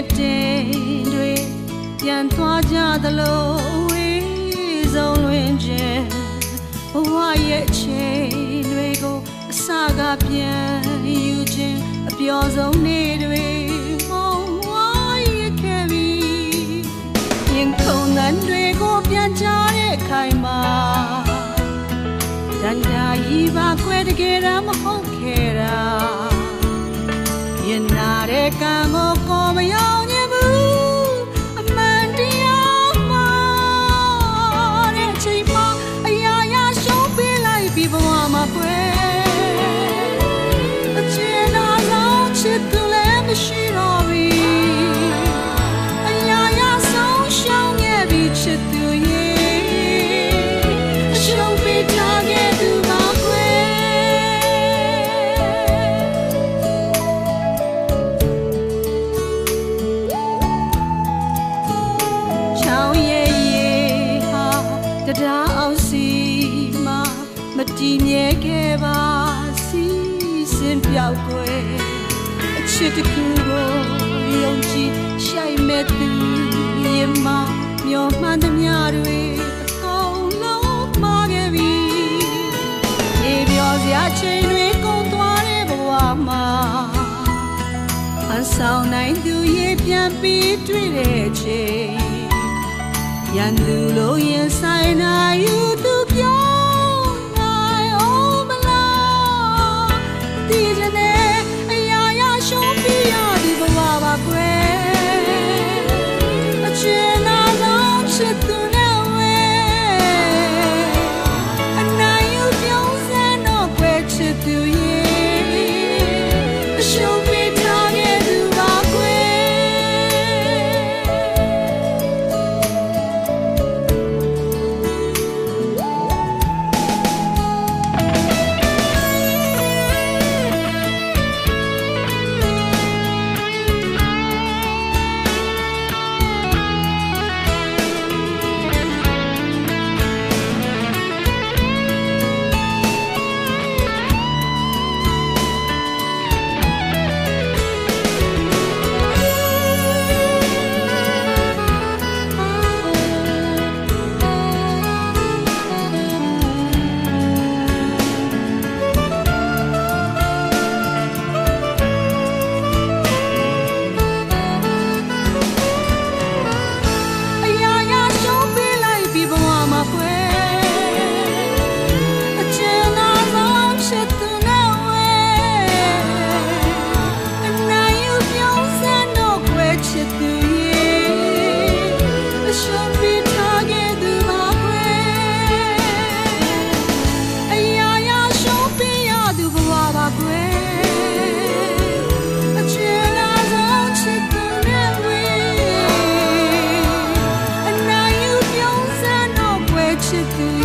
နဲ့တင်တွေပြန်သွားကြသလိုဝေးဆုံးလွင်ခြင်းဘဝရဲ့ချိန်တွေကိုအစကပြန်ယူခြင်းအပျော်ဆုံးနေ့တွေမုံဝါရခဲ့ပြီရင်ခုန်တဲ့တွေကိုပြန်ချတဲ့ခိုင်မာတန်တာကြီးပါခွဲတကယ်တော့မဟုတ်ခဲ့တာ ရင်နာတဲ့ကံကိုကိုမရော ပြောက်ွယ်အချစ်တစ်ခုကိုယုံကြည်ရှိုက်မဲ့သူရင်မမျောမှန်းသမျှတွေအကုန်လုံးမှားခဲ့ပြီနေပြောစရာချိန်တွေကုန်သွားတဲ့ဘဝမှာအဆောင်နိုင်သူရဲ့ပြန်ပြီးတွေ့တဲ့ချိန်ရန်သူလို့ရင်ဆိုင်နိုင် အနာ